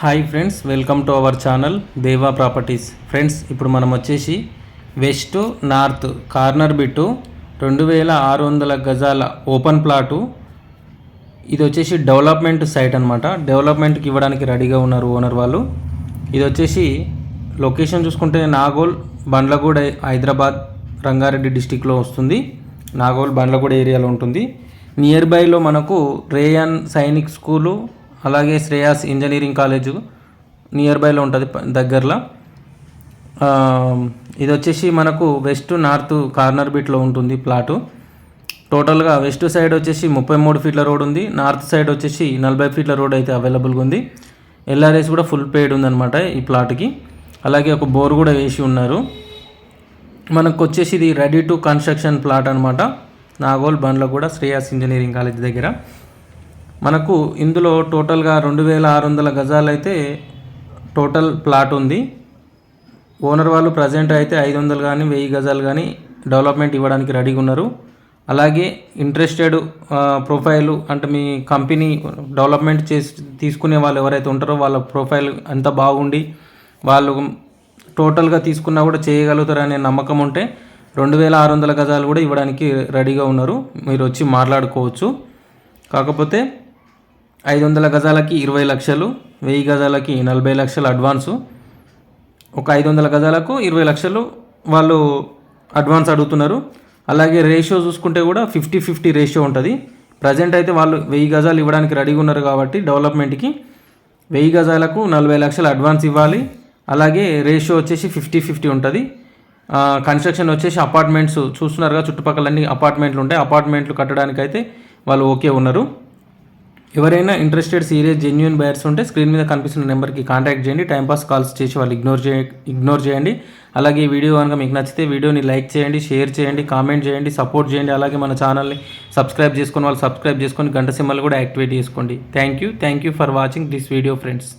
Hi friends welcome to our channel Deva properties friends ఇప్పుడు మనం వచ్చేసి వెస్ట్ నార్త్ కార్నర్ బిట్టు రెండు వేల ఆరు వందల గజాల ఓపెన్ ప్లాటు ఇది వచ్చేసి డెవలప్మెంట్ సైట్ అనమాట డెవలప్మెంట్కి ఇవ్వడానికి రెడీగా ఉన్నారు ఓనర్ వాళ్ళు. ఇది వచ్చేసి లొకేషన్ చూసుకుంటే నాగోల్ బండ్లగూడ హైదరాబాద్ రంగారెడ్డి డిస్టిక్లో వస్తుంది. నాగోల్ బండ్లగూడ ఏరియాలో ఉంటుంది. నియర్ బైలో మనకు రేయన్ సైనిక్ స్కూలు అలాగే శ్రేయాస్ ఇంజనీరింగ్ కాలేజు నియర్ బైలో ఉంటుంది దగ్గరలో. ఇది వచ్చేసి మనకు వెస్ట్ నార్త్ కార్నర్ బీట్లో ఉంటుంది ప్లాటు. టోటల్గా వెస్ట్ సైడ్ వచ్చేసి ముప్పై మూడు ఫీట్ల రోడ్ ఉంది. నార్త్ సైడ్ వచ్చేసి నలభై ఫీట్ల రోడ్ అయితే అవైలబుల్గా ఉంది. ఎల్ఆర్ఎస్ కూడా ఫుల్ పేడ్ ఉందన్నమాట ఈ ప్లాట్కి. అలాగే ఒక బోర్ కూడా వేసి ఉన్నారు. మనకు వచ్చేసి ఇది రెడీ టు కన్స్ట్రక్షన్ ప్లాట్ అనమాట నాగోల్ బండ్లో కూడా శ్రేయాస్ ఇంజనీరింగ్ కాలేజ్ దగ్గర. మనకు ఇందులో టోటల్గా రెండు వేల ఆరు వందల గజాలు అయితే టోటల్ ప్లాట్ ఉంది. ఓనర్ వాళ్ళు ప్రజెంట్ అయితే ఐదు వందలు కానీ వెయ్యి గజాలు కానీ డెవలప్మెంట్ ఇవ్వడానికి రెడీగా ఉన్నారు. అలాగే ఇంట్రెస్టెడ్ ప్రొఫైల్ అంటే మీ కంపెనీ డెవలప్మెంట్ చేసి తీసుకునే వాళ్ళు ఎవరైతే ఉంటారో వాళ్ళ ప్రొఫైల్ అంత బాగుండి వాళ్ళు టోటల్గా తీసుకున్నా కూడా చేయగలుగుతారనే నమ్మకం ఉంటే రెండు వేల ఆరు వందల గజాలు కూడా ఇవ్వడానికి రెడీగా ఉన్నారు. మీరు వచ్చి మాట్లాడుకోవచ్చు. కాకపోతే ఐదు వందల గజాలకి ఇరవై లక్షలు వెయ్యి గజాలకి నలభై లక్షలు అడ్వాన్సు. ఒక ఐదు వందల గజాలకు ఇరవై లక్షలు వాళ్ళు అడ్వాన్స్ అడుగుతున్నారు. అలాగే రేషియో చూసుకుంటే కూడా ఫిఫ్టీ ఫిఫ్టీ రేషియో ఉంటుంది. ప్రజెంట్ అయితే వాళ్ళు వెయ్యి గజాలు ఇవ్వడానికి రెడీగా ఉన్నారు కాబట్టి డెవలప్మెంట్కి. వెయ్యి గజాలకు నలభై లక్షలు అడ్వాన్స్ ఇవ్వాలి. అలాగే రేషియో వచ్చేసి ఫిఫ్టీ ఫిఫ్టీ ఉంటుంది. కన్స్ట్రక్షన్ వచ్చేసి అపార్ట్మెంట్స్ చూస్తున్నారుగా చుట్టుపక్కల అన్ని అపార్ట్మెంట్లు ఉంటాయి. అపార్ట్మెంట్లు కట్టడానికైతే వాళ్ళు ఓకే ఉన్నారు. ఎవరైనా ఇంట్రెస్టెడ్ సీరియస్ జెన్యున్ బయర్స్ ఉంటే స్క్రీన్ మీద కనిపిస్తున్న నెంబర్కి కాంటాక్ట్ చేయండి. టైంపాస్ కాల్స్ చేసి వాళ్ళు ఇగ్నోర్ చేయ ఇగ్నోర్ చేయండి. అలాగే ఈ వీడియో కనుక మీకు నచ్చితే వీడియోని లైక్ చేయండి షేర్ చేయండి కామెంట్ చేయండి సపోర్ట్ చేయండి. అలాగే మన ఛానల్ని సబ్స్క్రైబ్ చేసుకుని వాళ్ళు సబ్స్క్రైబ్ చేసుకొని గంట సింబల్ కూడా యాక్టివేట్ చేసుకోండి. Thank you thank you for watching this video friends